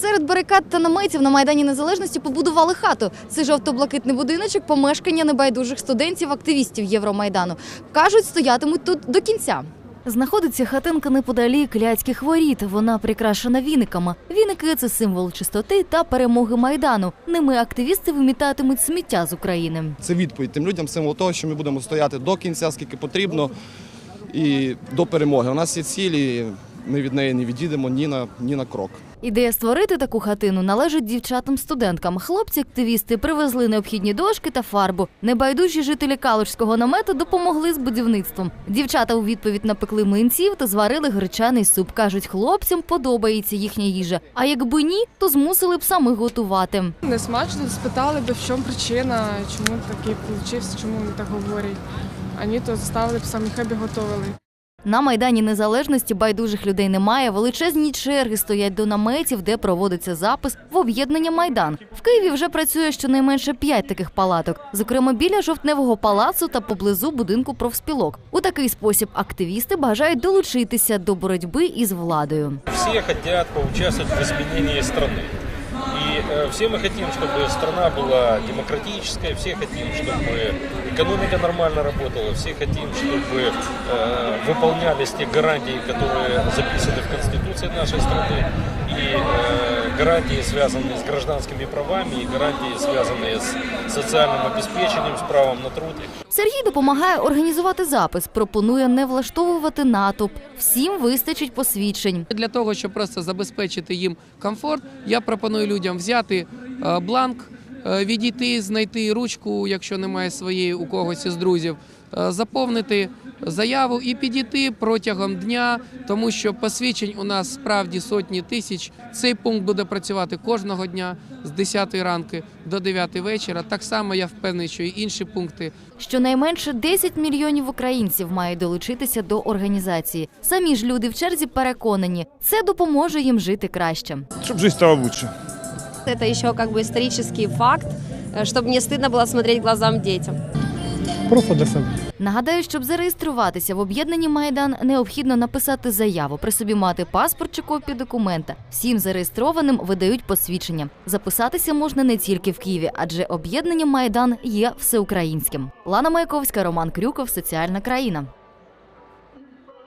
Серед барикад та наметів на Майдані Незалежності побудували хату. Це жовто-блакитний будиночок, помешкання небайдужих студентів, активістів Євромайдану. Кажуть, стоятимуть тут до кінця. Знаходиться хатинка неподалік Ляцьких воріт. Вона прикрашена віниками. Віники це символ чистоти та перемоги майдану. Ними активісти вимітатимуть сміття з України. Це відповідь тим людям, символ того, що ми будемо стояти до кінця, скільки потрібно, і до перемоги. У нас є цілі, ми від неї не відійдемо ні на, ні на крок. Ідея створити таку хатину належить дівчатам-студенткам. Хлопці-активісти привезли необхідні дошки та фарбу. Небайдужі жителі Калужського намету допомогли з будівництвом. Дівчата у відповідь напекли млинців та зварили гречаний суп. кажуть, хлопцям подобається їхня їжа. А якби ні, то змусили б самих готувати. Не смачно, спитали би, в чому причина, чому такий получився, чому вони так говорять. А ні, то заставили б самі хебі готували. На майдані незалежності байдужих людей немає. Величезні черги стоять до наметів, де проводиться запис в об'єднання Майдан. В Києві вже працює щонайменше п'ять таких палаток, зокрема біля жовтневого палацу та поблизу будинку профспілок. У такий спосіб активісти бажають долучитися до боротьби із владою. Все хотят поучаствовать в изменении страны. И э, все мы хотим, чтобы страна была демократическая, все хотим, чтобы экономика нормально работала, все хотим, чтобы э, выполнялись те гарантии, которые записаны в Конституции нашей страны, и э, гарантии, связанные с гражданскими правами, и гарантии, связанные с социальным обеспечением, с правом на труд. Сергій допомагає організувати запис. Пропонує не влаштовувати натовп. Всім вистачить посвідчень. Для того, щоб просто забезпечити їм комфорт, я пропоную людям взяти е, бланк, е, відійти, знайти ручку, якщо немає своєї у когось із друзів, е, заповнити заяву і підійти протягом дня, тому що посвідчень у нас справді сотні тисяч. Цей пункт буде працювати кожного дня з 10 ранку до 9 вечора. Так само я впевнений, що і інші пункти Щонайменше 10 мільйонів українців мають долучитися до організації. Самі ж люди в черзі переконані, це допоможе їм жити краще. Чтобы жизнь стала лучше Это еще как бы исторический факт, э, чтобы не стыдно было смотреть глазам детям. Просто для себе. Нагадаю, щоб зареєструватися в об'єднанні Майдан, необхідно написати заяву, при собі мати паспорт чи копію документа. Всім зареєстрованим видають посвідчення. Записатися можна не тільки в Києві, адже об'єднання Майдан є всеукраїнським. Лана Маяковська, Роман Крюков, Соціальна країна.